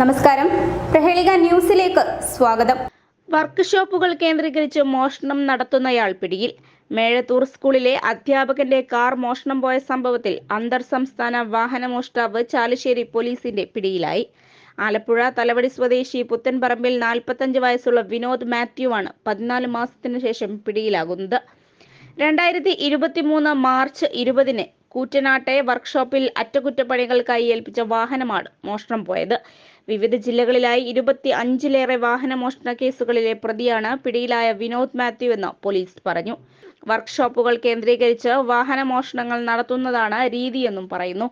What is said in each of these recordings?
നമസ്കാരം. പ്രഹേളിക ന്യൂസിലേക്ക് സ്വാഗതം. വർക്ക്ഷോപ്പുകൾ കേന്ദ്രീകരിച്ച് മോഷണം നടത്തുന്നയാൾ പിടിയിൽ. മേഴത്തൂർ സ്കൂളിലെ അധ്യാപകന്റെ കാർ മോഷണം പോയ സംഭവത്തിൽ അന്തർ സംസ്ഥാന വാഹന മോഷ്ടാവ് ചാലിശ്ശേരി പോലീസിന്റെ പിടിയിലായി. ആലപ്പുഴ തലവടി സ്വദേശി പുത്തൻപറമ്പിൽ നാൽപ്പത്തഞ്ച് വയസ്സുള്ള വിനോദ് മാത്യു ആണ് പതിനാല് മാസത്തിനു ശേഷം പിടിയിലാകുന്നത്. രണ്ടായിരത്തി ഇരുപത്തിമൂന്ന് മാർച്ച് ഇരുപതിന് കൂറ്റനാട്ടെ വർക്ക്ഷോപ്പിൽ അറ്റകുറ്റപ്പണികൾക്കായി ഏൽപ്പിച്ച വാഹനമാണ് മോഷണം പോയത്. വിവിധ ജില്ലകളിലായി ഇരുപത്തി അഞ്ചിലേറെ വാഹന മോഷണ കേസുകളിലെ പ്രതിയാണ് പിടിയിലായ വിനോദ് മാത്യു എന്ന് പോലീസ് പറഞ്ഞു. വർക്ക്ഷോപ്പുകൾ കേന്ദ്രീകരിച്ച് വാഹന മോഷണങ്ങൾ നടത്തുന്നതാണ് രീതിയെന്നും പറയുന്നു.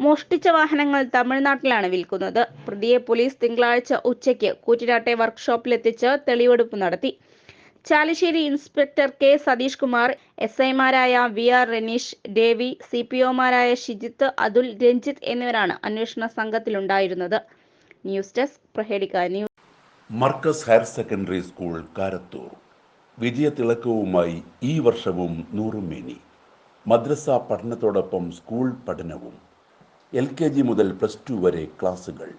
മോഷ്ടിച്ച വാഹനങ്ങൾ തമിഴ്നാട്ടിലാണ് വിൽക്കുന്നത്. പ്രതിയെ പോലീസ് തിങ്കളാഴ്ച ഉച്ചയ്ക്ക് കൂറ്റനാട്ടെ വർക്ക്ഷോപ്പിലെത്തിച്ച് തെളിവെടുപ്പ് നടത്തി. Chalissery inspector K Satheesh Kumar S ഐമാരായ V R Raneesh Davy C P ഒമാരായ Shijith Athul Ranjith എന്നിവരാണ് അന്വേഷണ സംഘത്തിലുണ്ടായിരുന്നത്. News desk Prahelika news. Markaz higher secondary school Karathur. വിജയതിളക്കവുമായി ഈ വർഷവും നൂറുമേനി. മദ്രസ പഠനത്തോടൊപ്പം സ്കൂൾ പഠനവും. എൽ കെ ജി മുതൽ പ്ലസ് ടു വരെ ക്ലാസുകൾ.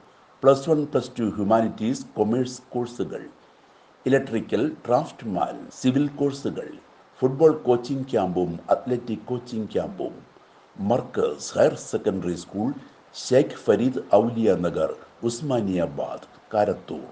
Plus one plus two humanities commerce കോഴ്സുകൾ. ഇലക്ട്രിക്കൽ ഡ്രാഫ്റ്റ്മാൻ സിവിൽ കോഴ്സുകൾ ഫുട്ബോൾ കോച്ചിംഗ് ക്യാമ്പും അത്ലറ്റിക് കോച്ചിംഗ് ക്യാമ്പും Markaz higher secondary school Sheikh Farid Auliya Nagar Usmaniyabad Karathur.